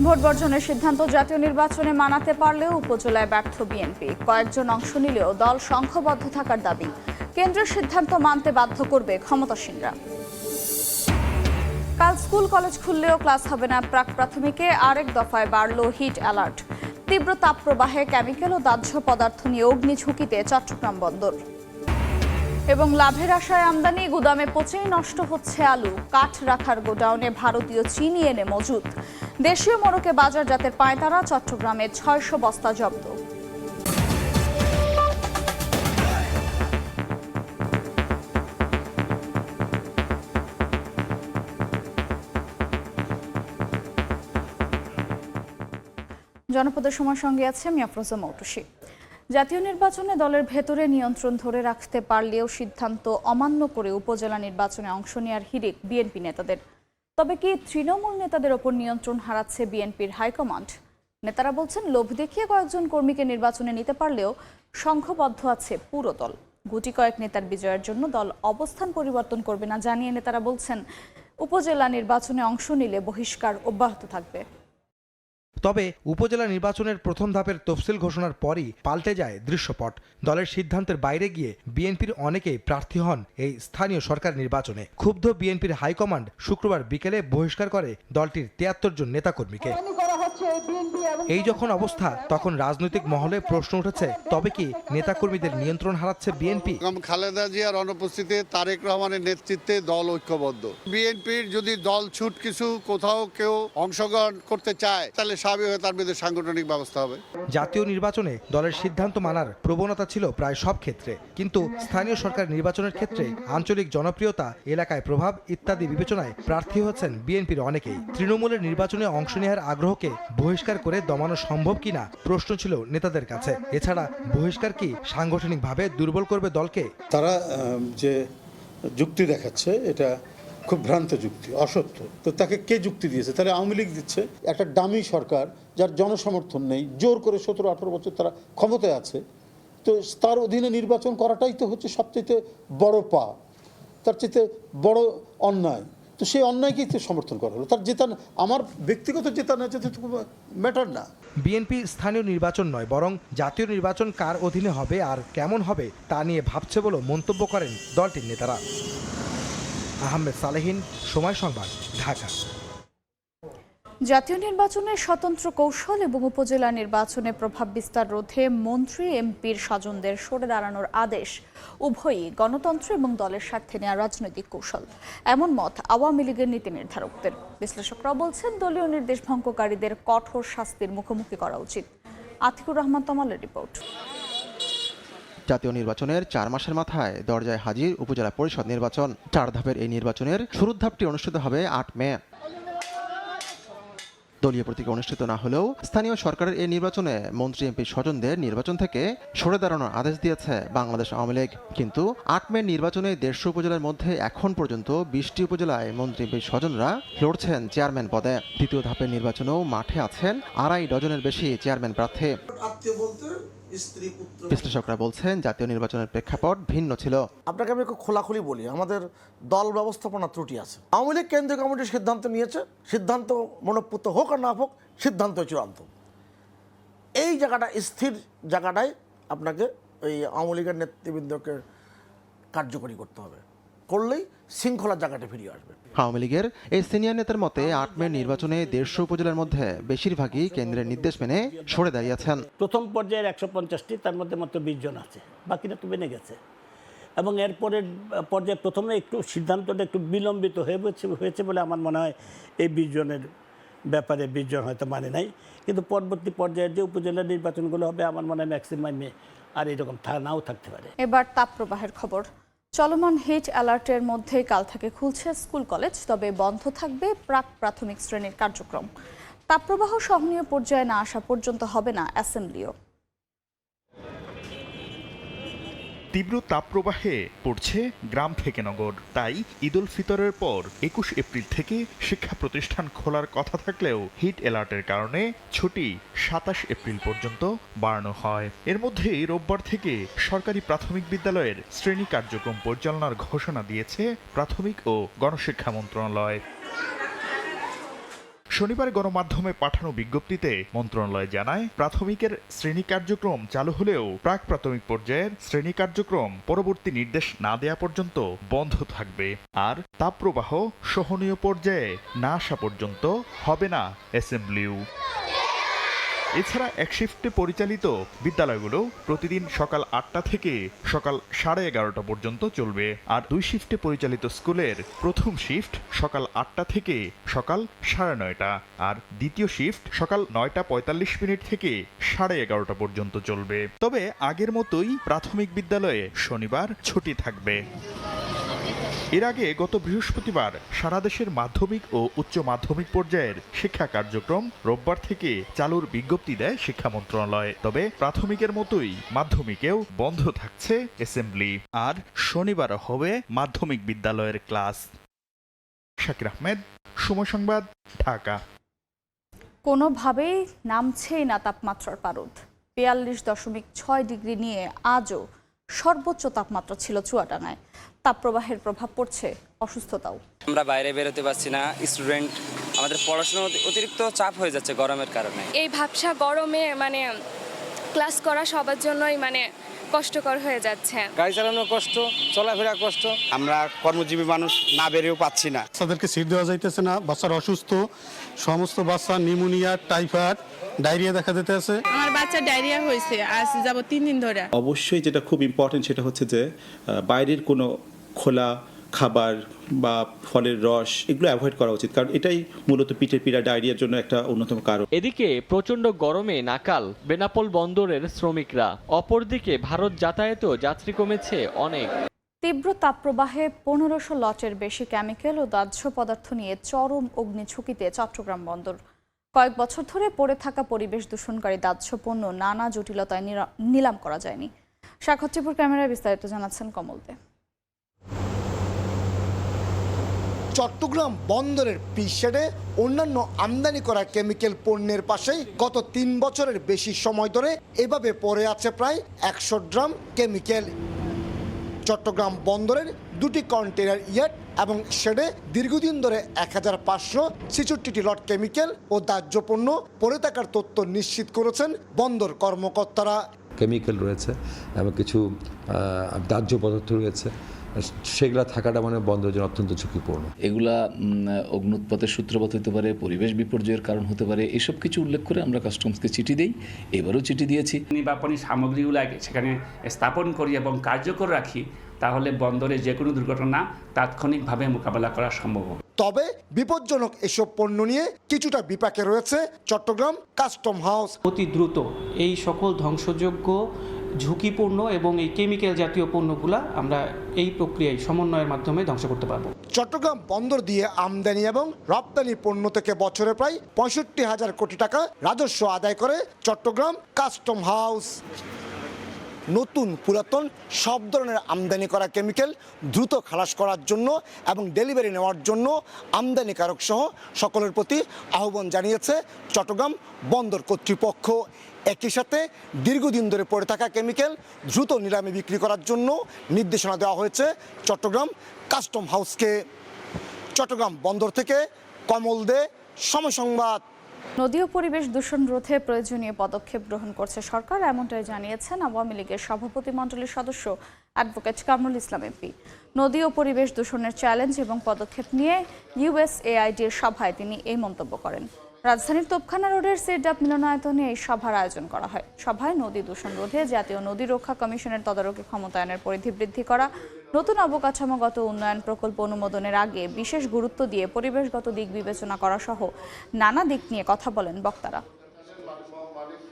Vote বর্জনের সিদ্ধান্ত জাতীয় নির্বাচনে মানাতে পারলেও উপজেলায় ব্যর্থ বিএনপি। কয়েকজন অংশ নিলেও দল সংঘবদ্ধ থাকার দাবি। কেন্দ্রের সিদ্ধান্ত মানতে বাধ্য করবে ক্ষমতাসীনরা। কাল স্কুল, কলেজ খুললেও ক্লাস হবে না প্রাক প্রাথমিকে, আরেক দফায় বাড়ল হিট অ্যালার্ট। তীব্র তাপপ্রবাহে কেমিক্যাল ও দাহ্য পদার্থ নিয়ে অগ্নি ঝুঁকিতে চট্টগ্রাম বন্দর। এবং লাভের আশায় আমদানি গুদামে পচেই নষ্ট হচ্ছে আলু। কাঠ রাখার গোডাউনে ভারতীয় চিনি এনে মজুত। দেশীয় মোড়কে বাজার বাজারজাতের পায়তারা, চট্টগ্রামে ছয়শো বস্তা জব্দ। জনপদের সময় সঙ্গে আছে আমি আফরোজা মৌটুসি জাতীয় নির্বাচনে দলের ভেতরে নিয়ন্ত্রণ ধরে রাখতে পারলেও সিদ্ধান্ত অমান্য করে উপজেলা নির্বাচনে অংশ নেওয়ার হিড়িক বিএনপি নেতাদের। তবে কি তৃণমূল নেতাদের ওপর নিয়ন্ত্রণ হারাচ্ছে বিএনপির হাইকমান্ড? নেতারা বলছেন, লোভ দেখিয়ে কয়েকজন কর্মীকে নির্বাচনে নিতে পারলেও সংঘবদ্ধ আছে পুরো দল। গুটি কয়েক নেতার বিজয়ের জন্য দল অবস্থান পরিবর্তন করবে না জানিয়ে নেতারা বলছেন, উপজেলা নির্বাচনে অংশ নিলে বহিষ্কার অব্যাহত থাকবে। তবে উপজেলা নির্বাচনের প্রথম ধাপের তফসিল ঘোষণার পরই পাল্টে যায় দৃশ্যপট। দলের সিদ্ধান্তের বাইরে গিয়ে বিএনপির অনেকেই প্রার্থী হন এই স্থানীয় সরকার নির্বাচনে। ক্ষুব্ধ বিএনপির হাইকমান্ড শুক্রবার বিকেলে বহিষ্কার করে দলটির তিয়াত্তর জন নেতাকর্মীকে। এই যখন অবস্থা তখন রাজনৈতিক মহলে প্রশ্ন উঠেছে তবে কি নেতাকর্মীদের নিয়ন্ত্রণ হারাচ্ছে বিএনপি? খালেদা জিয়ার অনুপস্থিতিতে তারেক রহমানের নেতৃত্বে দল ঐক্যবদ্ধ। বিএনপির যদি দল ছুট কিছু কোথাও কেউ অংশগ্রহণ করতে চায় তাহলে স্বাভাবিক তার বিরুদ্ধে সাংগঠনিক ব্যবস্থা হবে। জাতীয় নির্বাচনে দলের সিদ্ধান্ত মানার প্রবণতা ছিল প্রায় সব ক্ষেত্রে কিন্তু স্থানীয় সরকার নির্বাচনের ক্ষেত্রে আঞ্চলিক জনপ্রিয়তা এলাকায় প্রভাব ইত্যাদি বিবেচনায় প্রার্থী হচ্ছেন বিএনপির অনেকেই। তৃণমূলের নির্বাচনে অংশ নেওয়ার আগ্রহকে বহিষ্কার করে দমানো সম্ভব কিনা প্রশ্ন ছিল নেতাদের কাছে। এছাড়া বহিষ্কার কি সাংগঠনিকভাবে দুর্বল করবে দলকে? তারা যে যুক্তি দেখাচ্ছে, এটা খুব ভ্রান্ত যুক্তি, অসত্য। তো তাকে কে যুক্তি দিয়েছে? তাহলে আওয়ামী লীগ দিচ্ছে। একটা ডামি সরকার, যার জনসমর্থন নেই, জোর করে সতেরো আঠারো বছর তারা ক্ষমতায় আছে। তো তার অধীনে নির্বাচন করাটাই তো হচ্ছে সবচেয়ে বড় পা তার চাইতে বড় অন্যায়। তো সেই অন্যায়কেই সমর্থন করা হলো। তার জেতা আমার ব্যক্তিগত জেতা না যেতে ম্যাটার না। বিএনপি স্থানীয় নির্বাচন নয়, বরং জাতীয় নির্বাচন কার অধীনে হবে আর কেমন হবে তা নিয়ে ভাবছে বলে মন্তব্য করেন দলটির নেতারা। আহমেদ সালেহীন, সময় সংবাদ, ঢাকা। জাতীয় নির্বাচনের স্বতন্ত্র কৌশল এবং উপজেলা নির্বাচনে প্রভাব বিস্তার রোধে মন্ত্রী, এমপির স্বজনদের সরে দাঁড়ানোর আদেশ। উভয়ই গণতন্ত্র এবং দলের স্বার্থে নেওয়া রাজনৈতিক কৌশল। এমন মত আওয়ামী লীগের নীতি নির্ধারকদের। বিশ্লেষকরা বলছেন, দলীয় নির্দেশ ভঙ্গকারীদের কঠোর শাস্তির মুখোমুখি করা উচিত। আতিকুর রহমান তমালের রিপোর্ট। জাতীয় নির্বাচনের চার মাসের মাথায় দরজায় হাজির উপজেলা পরিষদ নির্বাচন। চার ধাপের এই নির্বাচনের শুরুর ধাপটি অনুষ্ঠিত হবে আট মে। দলীয় প্রতীকে অনুষ্ঠিত না হলেও স্থানীয় সরকারের এই নির্বাচনে মন্ত্রী এমপি স্বজনদের নির্বাচন থেকে সরে দাঁড়ানোর আদেশ দিয়েছে বাংলাদেশ আওয়ামী লীগ। কিন্তু আট মে নির্বাচনে দেড়শো উপজেলার মধ্যে এখন পর্যন্ত বিশটি উপজেলায় মন্ত্রী এমপি স্বজনরা লড়ছেন চেয়ারম্যান পদে। দ্বিতীয় ধাপের নির্বাচনেও মাঠে আছেন আড়াই ডজনের বেশি চেয়ারম্যান প্রার্থী। বিশ্লেষকরা বলছেন জাতীয় নির্বাচনের প্রেক্ষাপট ভিন্ন ছিল। আপনাকে আমি একটু খোলাখুলি বলি আমাদের দল ব্যবস্থাপনা ত্রুটি আছে। আওয়ামী লীগ কেন্দ্রীয় কমিটি সিদ্ধান্ত নিয়েছে সিদ্ধান্ত মনোপুত হোক আর না হোক সিদ্ধান্ত চূড়ান্ত। এই জায়গাটা স্থির জায়গাটাই আপনাকে ওই আওয়ামী লীগের নেতৃবৃন্দকে কার্যকরী করতে হবে। করলেই শৃঙ্খলার জায়গাটা ফিরিয়ে আসবে। আওয়ামী লীগের এই সিনিয়র নেতার মতে আট মে নির্বাচনে দেড়শো উপজেলার মধ্যে বেশিরভাগই কেন্দ্রের নির্দেশ মেনে সরে দাঁড়িয়েছেন। প্রথম পর্যায়ের একশো পঞ্চাশটি তার মধ্যে মাত্র বিশ জন আছে। বাকিটা তো বেনে গেছে। এবং এরপরের পর্যায়ে প্রথমে একটু সিদ্ধান্তটা একটু বিলম্বিত হয়েছে হয়েছে বলে আমার মনে হয় এই বিশ জনের ব্যাপারে বিশ জন হয়তো মানে নাই। কিন্তু পরবর্তী পর্যায়ের যে উপজেলা নির্বাচনগুলো হবে আমার মনে হয় ম্যাক্সিমামে আর এরকম থা- নাও থাকতে পারে। এবার তাপপ্রবাহের খবর। চলমান হিট অ্যালার্টের মধ্যে কাল থেকে খুলছে স্কুল কলেজ, তবে বন্ধ থাকবে প্রাক প্রাথমিক শ্রেণির কার্যক্রম। তাপপ্রবাহ সহনীয় পর্যায়ে না আসা পর্যন্ত হবে না অ্যাসেম্বলিও। তীব্র তাপপ্রবাহে পড়ছে গ্রাম থেকে নগর। তাই ঈদুল ফিতরের পর একুশ এপ্রিল থেকে শিক্ষা প্রতিষ্ঠান খোলার কথা থাকলেও হিট অ্যালার্টের কারণে ছুটি সাতাশ এপ্রিল পর্যন্ত বাড়ানো হয়। এর মধ্যেই রোববার থেকে সরকারি প্রাথমিক বিদ্যালয়ের শ্রেণি কার্যক্রম পরিচালনার ঘোষণা দিয়েছে প্রাথমিক ও গণশিক্ষা মন্ত্রণালয়। শনিবার গণমাধ্যমে পাঠানো বিজ্ঞপ্তিতে মন্ত্রণালয় জানায়, প্রাথমিকের শ্রেণি কার্যক্রম চালু হলেও প্রাক প্রাথমিক পর্যায়ের শ্রেণি কার্যক্রম পরবর্তী নির্দেশ না দেয়া পর্যন্ত বন্ধ থাকবে। আর তাপপ্রবাহ সহনীয় পর্যায়ে না আসা পর্যন্ত হবে না অ্যাসেম্বলিও এছাড়া এক শিফটে পরিচালিত বিদ্যালয়গুলো প্রতিদিন সকাল আটটা থেকে সকাল সাড়ে এগারোটা পর্যন্ত চলবে। আর দুই শিফটে পরিচালিত স্কুলের প্রথম শিফট সকাল আটটা থেকে সকাল সাড়ে নয়টা। আর দ্বিতীয় শিফট সকাল নয়টা পঁয়তাল্লিশ মিনিট থেকে সাড়ে এগারোটা পর্যন্ত চলবে। তবে আগের মতোই প্রাথমিক বিদ্যালয়ে শনিবার ছুটি থাকবে। এর আগে গত বৃহস্পতিবার সারা দেশের মাধ্যমিক ও উচ্চ মাধ্যমিক পর্যায়ের শিক্ষা কার্যক্রম রোববার থেকে চালুর বিজ্ঞপ্তি দেয় শিক্ষা মন্ত্রণালয়। তবে প্রাথমিকের মতোই মাধ্যমিকেও বন্ধ থাকছে অ্যাসেম্বলি। আর শনিবারও হবে মাধ্যমিক বিদ্যালয়ের ক্লাস। শাকির আহমেদ, সময় সংবাদ, ঢাকা। কোনোভাবেই নামছেই না তাপমাত্রার পারদ। বিয়াল্লিশ দশমিক ছয় ডিগ্রি নিয়ে আজও সর্বোচ্চ তাপমাত্রা ছিল চুয়াডাঙ্গায়। তাপপ্রবাহের প্রভাব পড়ছে অসুস্থতাও। আমরা বাইরে বেরোতে পারছি না স্টুডেন্ট আমাদের পড়াশোনা অতিরিক্ত চাপ হয়ে যাচ্ছে গরমের কারণে। এই ভাবসা গরমে মানে ক্লাস করা সবার জন্যই মানে কষ্টকর হয়ে যাচ্ছে। গাড়ি চালানো কষ্ট চলাফেরা কষ্ট। আমরা কর্মজীবী মানুষ না বেরিয়েও পাচ্ছি না। তাদেরকে সিট দেওয়া যাইতেছে না বাচ্চারা অসুস্থ। সমস্ত বাচ্চা নিউমোনিয়া টাইফয়েড ডায়রিয়া দেখা দিতে আছে। আমার বাচ্চা ডায়রিয়া হয়েছে আজ যাব তিন দিন ধরে। অবশ্যই যেটা খুব ইম্পর্টেন্ট সেটা হচ্ছে যে বাইরের কোনো খোলা খাবার বা ফলের রস এগুলো অ্যাভয়েড করা উচিত। কারণ এটাই মূলত পিঠের পীড়া ডায়রিয়ার জন্য একটা অন্যতম কারণ। এদিকে প্রচণ্ড গরমে নাকাল বেনাপোল বন্দরের শ্রমিকরা। অপরদিকে ভারত যাতায়াতেও যাত্রী কমেছে অনেক। তীব্র তাপপ্রবাহে পনেরোশো লটের বেশি কেমিক্যাল ও দাহ্য পদার্থ নিয়ে চরম অগ্নি ঝুঁকিতে চট্টগ্রাম বন্দর। কয়েক বছর ধরে পড়ে থাকা পরিবেশ দূষণকারী দাহ্য পণ্য নানা জটিলতায় নিলাম করা যায়নি। সাক্ষাৎচিপুর ক্যামেরায় বিস্তারিত জানাচ্ছেন কমল দে। চট্টগ্রাম বন্দরের পিসেডে অন্যান্য আমদানি করা কেমিক্যাল পণ্যের পাশেই গত তিন বছরের বেশি সময় ধরে এভাবে পড়ে আছে প্রায় একশো ড্রাম কেমিক্যাল। চট্টগ্রাম বন্দরের দুটি কন্টেনার ইয়ার্ড এবং শেডে দীর্ঘদিন ধরে এক হাজার পাঁচশো ছেষট্টিটি লট কেমিক্যাল ও দাহ্য পণ্য পড়ে থাকার তথ্য নিশ্চিত করেছেন বন্দর কর্মকর্তারা। কেমিক্যাল রয়েছে এবং কিছু দাহ্য পদার্থ রয়েছে। সেগুলা থাকাটা মানে বন্ধের জন্য অত্যন্ত ঝুঁকিপূর্ণ। এগুলা অগ্নুৎপাতের সূত্রপাত হতে পারে পরিবেশ বিপর্যয়ের কারণ হতে পারে এসব কিছু উল্লেখ করে আমরা কাস্টমসকে চিঠি দিই এবারও চিঠি দিয়েছি। নির্বাপনী সামগ্রীগুলো সেখানে স্থাপন করি এবং কার্যকর রাখি তাহলে বন্দরে যে কোনো দুর্ঘটনা তাৎক্ষণিকভাবে মোকাবেলা করা সম্ভব হবে। তবে বিপজ্জনক এসব পণ্য নিয়ে কিছুটা বিপাকে রয়েছে চট্টগ্রাম কাস্টম হাউস। অতি দ্রুত এই সকল ধ্বংসযোগ্য ঝুঁকিপূর্ণ এবং এই কেমিক্যাল জাতীয় পণ্যগুলো আমরা এই প্রক্রিয়ায় সমন্বয়ের মাধ্যমে ধ্বংস করতে পারব। চট্টগ্রাম বন্দর দিয়ে আমদানি এবং রপ্তানি পণ্য থেকে বছরে প্রায় পঁয়ষট্টি হাজার কোটি টাকা রাজস্ব আদায় করে চট্টগ্রাম কাস্টম হাউস। নতুন পুরাতন সব ধরনের আমদানি করা কেমিক্যাল দ্রুত খালাস করার জন্য এবং ডেলিভারি নেওয়ার জন্য আমদানিকারক সহ সকলের প্রতি আহ্বান জানিয়েছে চট্টগ্রাম বন্দর কর্তৃপক্ষ। একই সাথে দীর্ঘদিন ধরে পড়ে থাকা কেমিক্যাল দ্রুত নিলামে বিক্রি করার জন্য নির্দেশনা দেওয়া হয়েছে চট্টগ্রাম কাস্টম হাউসকে। চট্টগ্রাম বন্দর থেকে কমল দে, সময় সংবাদ। নদী ও পরিবেশ দূষণ রোধে প্রয়োজনীয় পদক্ষেপ গ্রহণ করছে সরকার, এমনটাই জানিয়েছেন আওয়ামী লীগের সভাপতি মণ্ডলীর সদস্য অ্যাডভোকেট কামরুল ইসলাম এমপি। নদী ও পরিবেশ দূষণের চ্যালেঞ্জ এবং পদক্ষেপ নিয়ে ইউএসএআইডির সভায় তিনি এই মন্তব্য করেন। রাজধানীর তোপখানা রোডের সিরডাপ মিলনায়তনে এই সভার আয়োজন করা হয়। সভায় নদী দূষণ রোধে জাতীয় নদী রক্ষা কমিশনের তদারকি ক্ষমতায়নের পরিধি বৃদ্ধি করা, নতুন অবকাঠামোগত উন্নয়ন প্রকল্প অনুমোদনের আগে বিশেষ গুরুত্ব দিয়ে পরিবেশগত দিক বিবেচনা করা সহ নানা দিক নিয়ে কথা বলেন বক্তারা।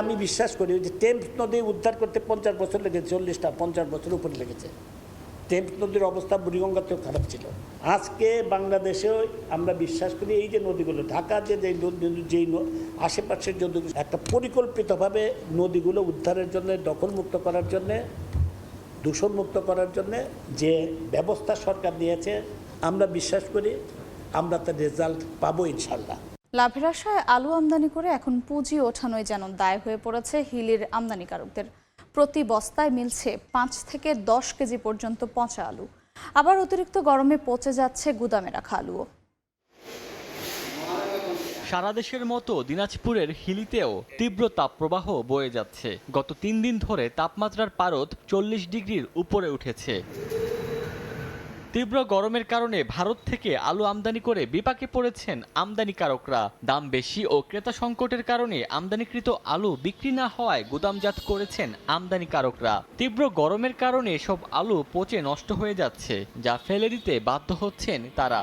আমি বিশ্বাস করি যে টেম্প নদী উদ্ধার করতে পঞ্চাশ বছর লেগেছে, চল্লিশটা পঞ্চাশ বছর উপরে লেগেছে। টেম্প নদীর অবস্থা বুড়িগঙ্গাতেও খারাপ ছিল। আজকে বাংলাদেশেও আমরা বিশ্বাস করি, এই যে নদীগুলো, ঢাকা যে যেই আশেপাশের যদি একটা পরিকল্পিতভাবে নদীগুলো উদ্ধারের জন্য, দখলমুক্ত করার জন্যে, দূষণমুক্ত করার জন্যে যে ব্যবস্থা সরকার নিয়েছে আমরা বিশ্বাস করি, আমরা তার রেজাল্ট পাবো ইনশাল্লাহ লাভের আশায় আলু আমদানি করে এখন পুঁজি ওঠানোই যেন দায় হয়ে পড়েছে হিলির আমদানিকারকদের। প্রতি বস্তায় মিলছে পাঁচ থেকে দশ কেজি পর্যন্ত পচা আলু। আবার অতিরিক্ত গরমে পচে যাচ্ছে গুদামে রাখা আলুও। সারা দেশের মতো দিনাজপুরের হিলিতেও তীব্র তাপপ্রবাহ বয়ে যাচ্ছে। গত তিন দিন ধরে তাপমাত্রার পারদ চল্লিশ ডিগ্রির উপরে উঠেছে। তীব্র গরমের কারণে ভারত থেকে আলু আমদানি করে বিপাকে পড়েছেন আমদানিকারকরা। দাম বেশি ও ক্রেতা সংকটের কারণে আমদানিকৃত আলু বিক্রি না হওয়ায় গুদামজাত করেছেন আমদানিকারকরা। তীব্র গরমের কারণে সব আলু পচে নষ্ট হয়ে যাচ্ছে, যা ফেলে দিতে বাধ্য হচ্ছেন তারা।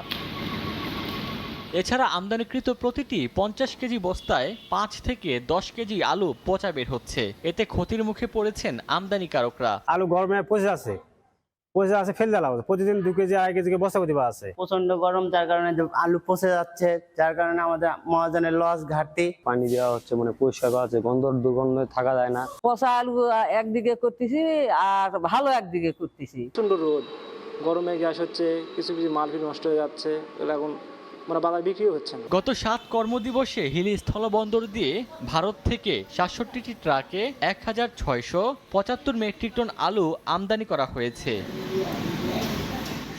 এছাড়া আমদানিকৃত প্রতিটি পঞ্চাশ কেজি বস্তায় পাঁচ থেকে দশ কেজি আলু পচা বের হচ্ছে। এতে ক্ষতির মুখে পড়েছেন আমদানিকারকরা। আলু গরমে পচে আছে পচে আছে ফেলে দেওয়া হচ্ছে প্রতিদিন দু কেজি আড়াই কেজি বস্তা দিবা আছে। প্রচণ্ড গরম যার কারণে আলু পচে যাচ্ছে যার কারণে আমাদের মহাজনের লস ঘাটতি। পানি দেওয়া হচ্ছে মানে পরিষ্কার করা হচ্ছে গন্ধ দুর্গন্ধ থাকা যায় না। পচা আলু একদিকে করতেছি আর ভালো একদিকে করতেছি। প্রচণ্ড রোদ গরমে গ্যাস হচ্ছে কিছু কিছু মালফি নষ্ট হয়ে যাচ্ছে এখন মানে গত সাত কর্মদিবসে হিলি স্থলবন্দর দিয়ে ভারত থেকে সাতষট্টিটি ট্রাকে এক হাজার ছয়শো পঁচাত্তর মেট্রিক টন আলু আমদানি করা হয়েছে।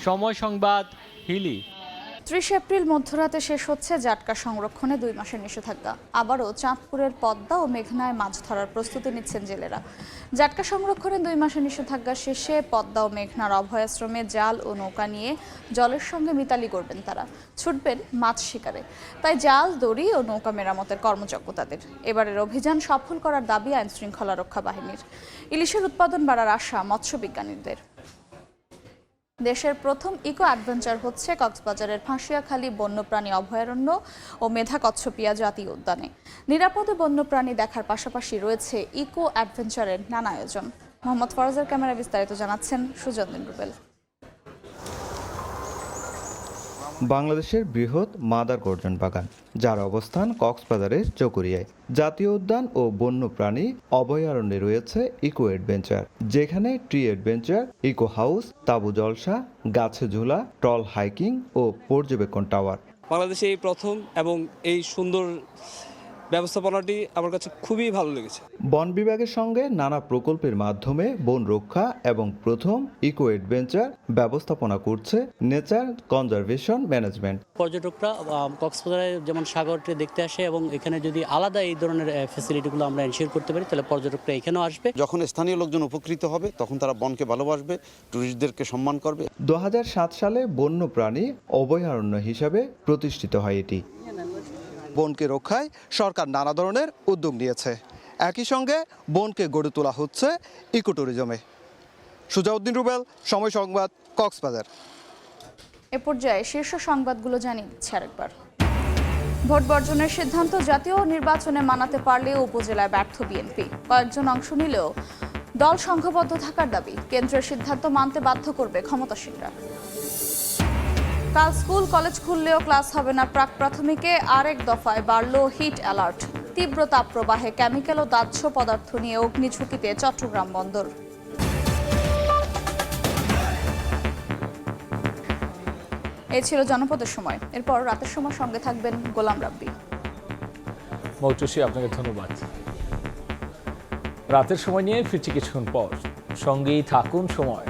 সময় সংবাদ, হিলি। ত্রিশ এপ্রিল মধ্যরাতে শেষ হচ্ছে জাটকা সংরক্ষণে দুই মাসের নিষেধাজ্ঞা। আবারও চাঁদপুরের পদ্মা ও মেঘনায় মাছ ধরার প্রস্তুতি নিচ্ছেন জেলেরা। জাটকা সংরক্ষণে দুই মাসের নিষেধাজ্ঞা শেষে পদ্মা ও মেঘনার অভয়াশ্রমে জাল ও নৌকা নিয়ে জলের সঙ্গে মিতালি করবেন তারা। ছুটবেন মাছ শিকারে। তাই জাল, দড়ি ও নৌকা মেরামতের কর্মযজ্ঞ তাদের এবারের অভিযান সফল করার দাবি আইনশৃঙ্খলা রক্ষা বাহিনীর। ইলিশের উৎপাদন বাড়ার আশা মৎস্য বিজ্ঞানীদের দেশের প্রথম ইকো অ্যাডভেঞ্চার হচ্ছে কক্সবাজারের ফাঁসিয়াখালী বন্যপ্রাণী অভয়ারণ্য ও মেধা কচ্ছপিয়া জাতীয় উদ্যানে। নিরাপদে বন্যপ্রাণী দেখার পাশাপাশি রয়েছে ইকো অ্যাডভেঞ্চারের নানা আয়োজন। মোহাম্মদ ফরজের ক্যামেরা বিস্তারিত জানাচ্ছেন সুজন্দিন রুবেল বাংলাদেশের বৃহৎ মাদার গর্জন বাগান, যার অবস্থান কক্সবাজারের চকুরিয়ায়। জাতীয় উদ্যান ও বন্যপ্রাণী অভয়ারণ্যে রয়েছে ইকো অ্যাডভেঞ্চার, যেখানে ট্রি অ্যাডভেঞ্চার, ইকো হাউস, তাবু জলসা, গাছে ঝুলা টল হাইকিং ও পর্যবেক্ষণ টাওয়ার। বাংলাদেশে এই প্রথম এবং এই সুন্দর ব্যবস্থাপনাটি আমার কাছে খুবই ভালো লেগেছে। বন বিভাগের সঙ্গে নানা প্রকল্পের মাধ্যমে বন রক্ষা এবং প্রথম ইকো অ্যাডভেঞ্চার ব্যবস্থাপনা করছে নেচার কনজারভেশন ম্যানেজমেন্ট। পর্যটকরা কক্সবাজারে যেমন সাগরটি দেখতে আসে এবং এখানে যদি আলাদা এই ধরনের ফেসিলিটিগুলো আমরা এনশিওর করতে পারি তাহলে পর্যটকরা এখানেও আসবে। যখন স্থানীয় লোকজন উপকৃত হবে তখন তারা বনকে ভালোবাসবে ট্যুরিস্টদেরকে সম্মান করবে। দু হাজার সাত সালে বন্যপ্রাণী অভয়ারণ্য হিসাবে প্রতিষ্ঠিত হয় এটি। বনকে রক্ষায় সরকার নানা ধরনের উদ্যোগ নিয়েছে। একই সঙ্গে বনকে গড়ে তোলা হচ্ছে ইকো ট্যুরিজমে সুজাউদ্দিন রুবেল, সময় সংবাদ, কক্সবাজার। এ পর্যায়ে শীর্ষ সংবাদগুলো জানিয়ে দিচ্ছে আরেকবার। ভোট বর্জনের সিদ্ধান্ত জাতীয় নির্বাচনে মানাতে পারলেও উপজেলায় ব্যর্থ বিএনপি। কয়েকজন অংশ নিলেও দল সংঘবদ্ধ থাকার দাবি। কেন্দ্রের সিদ্ধান্ত মানতে বাধ্য করবে ক্ষমতাসীনরা। কাল স্কুল, কলেজ খুললেও ক্লাস হবে না। প্রাক প্রাথমিকে আরেক দফায় বাড়ল হিট অ্যালার্ট। তীব্র তাপপ্রবাহে কেমিক্যাল ও দাহ্য পদার্থ নিয়ে অগ্নি ঝুঁকিতে চট্টগ্রাম বন্দর। এই ছিল জনপদের সময়। এরপর রাতের সময় সঙ্গে থাকবেন গোলাম রাব্বি। মৌটুসি, আপনাকে ধন্যবাদ। রাতের সময় নিয়ে ফিরছি কিছুক্ষণ পর। সঙ্গেই থাকুন সময়।